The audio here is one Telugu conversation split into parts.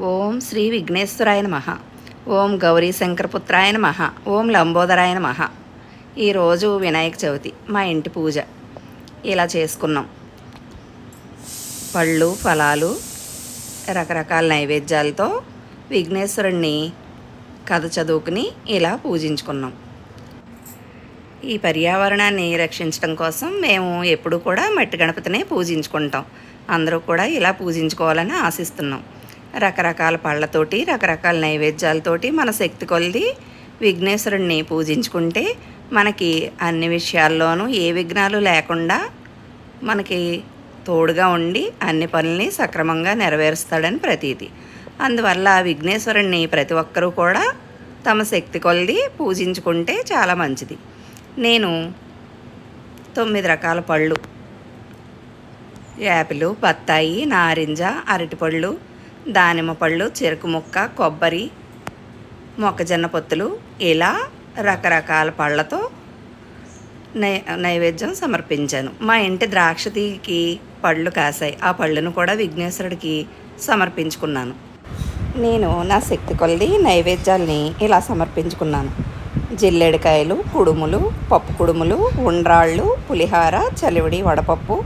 ఓం శ్రీ విఘ్నేశ్వరాయ మహ ఓం గౌరీ శంకరపుత్రాయ మహ ఓం లంబోదరాయ నమః. ఈరోజు వినాయక చవితి మా ఇంటి పూజ. ఇలా చేసుకున్నాం. పళ్ళు ఫలాలు రకరకాల నైవేద్యాలతో విఘ్నేశ్వరుణ్ణి కథ చదువుకుని ఇలా పూజించుకున్నాం. ఈ పర్యావరణాన్ని రక్షించడం కోసం మేము ఎప్పుడు కూడా మట్టి గణపతినే పూజించుకుంటాం. అందరూ కూడా ఇలా పూజించుకోవాలని ఆశిస్తున్నాం. రకరకాల పళ్ళతోటి రకరకాల నైవేద్యాలతోటి మన శక్తి కొలిది విఘ్నేశ్వరుణ్ణి పూజించుకుంటే మనకి అన్ని విషయాల్లోనూ ఏ విఘ్నాలు లేకుండా మనకి తోడుగా ఉండి అన్ని పనుల్ని సక్రమంగా నెరవేరుస్తాడని ప్రతీతి. అందువల్ల విఘ్నేశ్వరుణ్ణి ప్రతి ఒక్కరూ కూడా తమ శక్తి కొలిది పూజించుకుంటే చాలా మంచిది. నేను తొమ్మిది రకాల పళ్ళు. యాపిల్ బత్తాయి నారింజ అరటిపళ్ళు దానిమ్మ పళ్ళు చెరుకు ముక్క కొబ్బరి మొక్కజొన్న పొత్తులు ఇలా రకరకాల పళ్ళతో నై నైవేద్యం సమర్పించాను. మా ఇంటి ద్రాక్ష తీకి పళ్ళు కాసాయి. ఆ పళ్ళను కూడా విఘ్నేశ్వరుడికి సమర్పించుకున్నాను. నేను నా శక్తి కొలది నైవేద్యాల్ని ఇలా సమర్పించుకున్నాను. జిల్లేడికాయలు కుడుములు పప్పు కుడుములు ఉండ్రాళ్ళు పులిహార చలివిడి వడపప్పు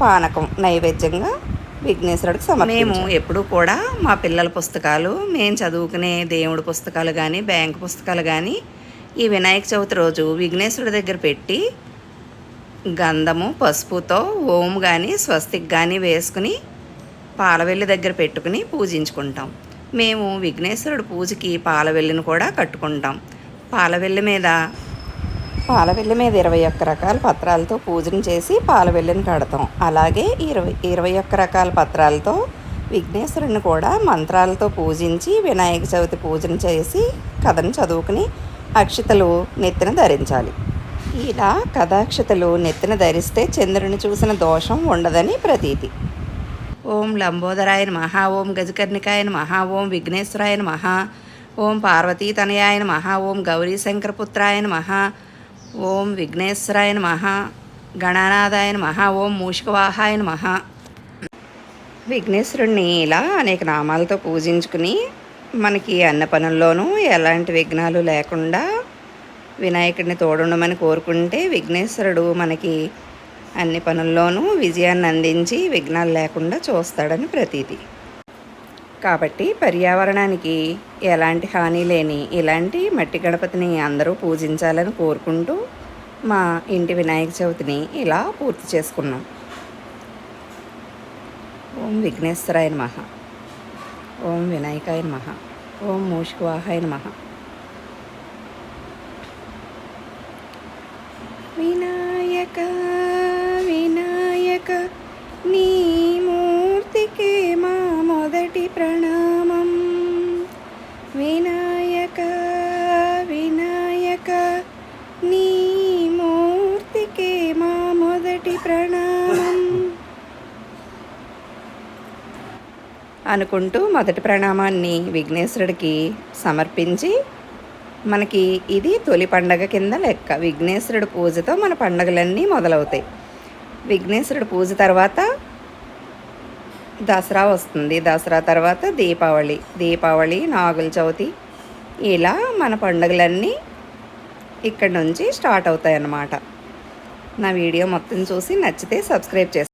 పానకం నైవేద్యంగా విఘ్నేశ్వరుడికి సమర్ మేము ఎప్పుడు కూడా మా పిల్లల పుస్తకాలు మేము చదువుకునే దేవుడి పుస్తకాలు కానీ బ్యాంక్ పుస్తకాలు కానీ ఈ వినాయక చవితి రోజు విఘ్నేశ్వరుడి దగ్గర పెట్టి గంధము పసుపుతో ఓం కానీ స్వస్తిక్ కానీ వేసుకుని పాలవెల్లి దగ్గర పెట్టుకుని పూజించుకుంటాం. మేము విఘ్నేశ్వరుడు పూజకి పాలవెల్లిని కూడా కట్టుకుంటాం. పాలవెల్లి మీద పాలవెల్లి మీద ఇరవై ఒక్క రకాల పత్రాలతో పూజను చేసి పాలవెల్లిని కడతాం. అలాగే ఇరవై ఇరవై ఒక్క రకాల పత్రాలతో విఘ్నేశ్వరుని కూడా మంత్రాలతో పూజించి వినాయక చవితి పూజను చేసి కథను చదువుకుని అక్షతలు నెత్తిన ధరించాలి. ఇలా కథాక్షతలు నెత్తిన ధరిస్తే చంద్రుని చూసిన దోషం ఉండదని ప్రతీతి. ఓం లంబోదరాయన మహా ఓం గజకర్ణికాయన మహా ఓం విఘ్నేశ్వరాయన మహా ఓం పార్వతీతనయాయన మహా ఓం గౌరీ శంకరపుత్రాయ మహా ఓం విఘ్నేశ్వరాయ మహా గణనాథాయ మహా ఓం మూషికవాహాయ మహా విఘ్నేశ్వరుణ్ణి ఇలా అనేక నామాలతో పూజించుకుని మనకి అన్న పనుల్లోనూ ఎలాంటి విఘ్నాలు లేకుండా వినాయకుడిని తోడుండమని కోరుకుంటే విఘ్నేశ్వరుడు మనకి అన్ని పనుల్లోనూ విజయాన్ని అందించి విఘ్నాలు లేకుండా చూస్తాడని ప్రతీతి. కాబట్టి పర్యావరణానికి ఎలాంటి హాని లేని ఇలాంటి మట్టి గణపతిని అందరూ పూజించాలని కోరుకుంటూ మా ఇంటి వినాయక చవితిని ఇలా పూర్తి చేసుకున్నాం. ఓం విఘ్నేశ్వరాయ నమ. ఓం వినాయకాయ నమ. ఓం మూషికవాహాయ నమ. వినాయక అనుకుంటూ మొదటి ప్రణామాన్ని విఘ్నేశ్వరుడికి సమర్పించి మనకి ఇది తొలి పండగ కింద లెక్క. విఘ్నేశ్వరుడు పూజతో మన పండగలన్నీ మొదలవుతాయి. విఘ్నేశ్వరుడు పూజ తర్వాత దసరా వస్తుంది. దసరా తర్వాత దీపావళి. దీపావళి నాగుల చవితి ఇలా మన పండుగలన్నీ ఇక్కడ నుంచి స్టార్ట్ అవుతాయి అన్నమాట నా వీడియో మొత్తం చూసి నచ్చితే సబ్స్క్రైబ్ చేస్తాను